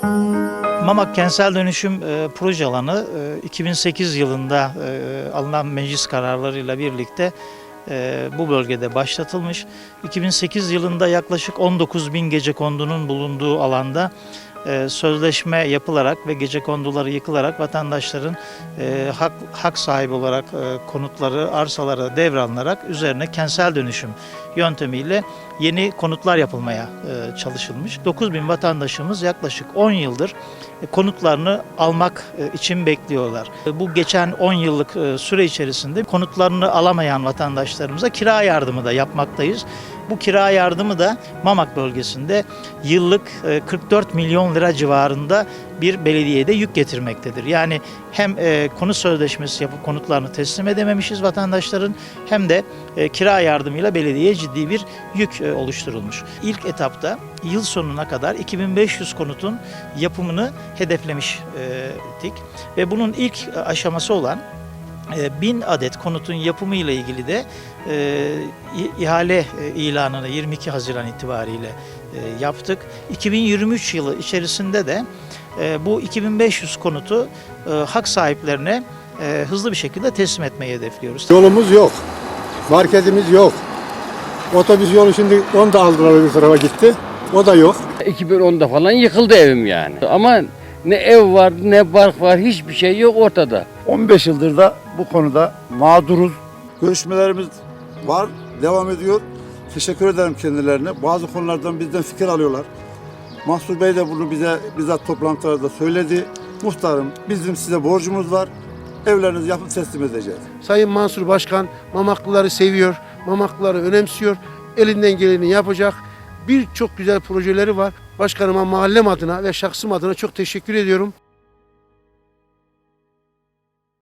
Mamak Kentsel Dönüşüm e, Proje Alanı e, 2008 yılında e, alınan meclis kararlarıyla birlikte e, bu bölgede başlatılmış. 2008 yılında yaklaşık 19 bin gece kondunun bulunduğu alanda e, sözleşme yapılarak ve gece konduları yıkılarak vatandaşların e, hak, hak sahibi olarak e, konutları, arsaları devralınarak üzerine kentsel dönüşüm yöntemiyle yeni konutlar yapılmaya çalışılmış. 9 bin vatandaşımız yaklaşık 10 yıldır konutlarını almak için bekliyorlar. Bu geçen 10 yıllık süre içerisinde konutlarını alamayan vatandaşlarımıza kira yardımı da yapmaktayız. Bu kira yardımı da Mamak bölgesinde yıllık e, 44 milyon lira civarında bir belediyede yük getirmektedir. Yani hem e, konut sözleşmesi yapıp konutlarını teslim edememişiz vatandaşların hem de e, kira yardımıyla belediyeye ciddi bir yük e, oluşturulmuş. İlk etapta yıl sonuna kadar 2500 konutun yapımını hedeflemiştik ve bunun ilk aşaması olan e, 1000 adet konutun yapımı ile ilgili de e, ihale e, ilanını 22 Haziran itibariyle e, yaptık. 2023 yılı içerisinde de e, bu 2500 konutu e, hak sahiplerine e, hızlı bir şekilde teslim etmeyi hedefliyoruz. Yolumuz yok. Marketimiz yok. Otobüs yolu şimdi onu da aldılar bir tarafa gitti. O da yok. 2010'da falan yıkıldı evim yani. Ama ne ev var ne bark var hiçbir şey yok ortada. 15 yıldır da bu konuda mağduruz. Görüşmelerimiz var, devam ediyor. Teşekkür ederim kendilerine. Bazı konulardan bizden fikir alıyorlar. Mahsur Bey de bunu bize bizzat toplantılarda söyledi. Muhtarım bizim size borcumuz var. Evlerinizi yapıp teslim edeceğiz. Sayın Mansur Başkan Mamaklıları seviyor, Mamaklıları önemsiyor. Elinden geleni yapacak. Birçok güzel projeleri var. Başkanıma mahallem adına ve şahsım adına çok teşekkür ediyorum.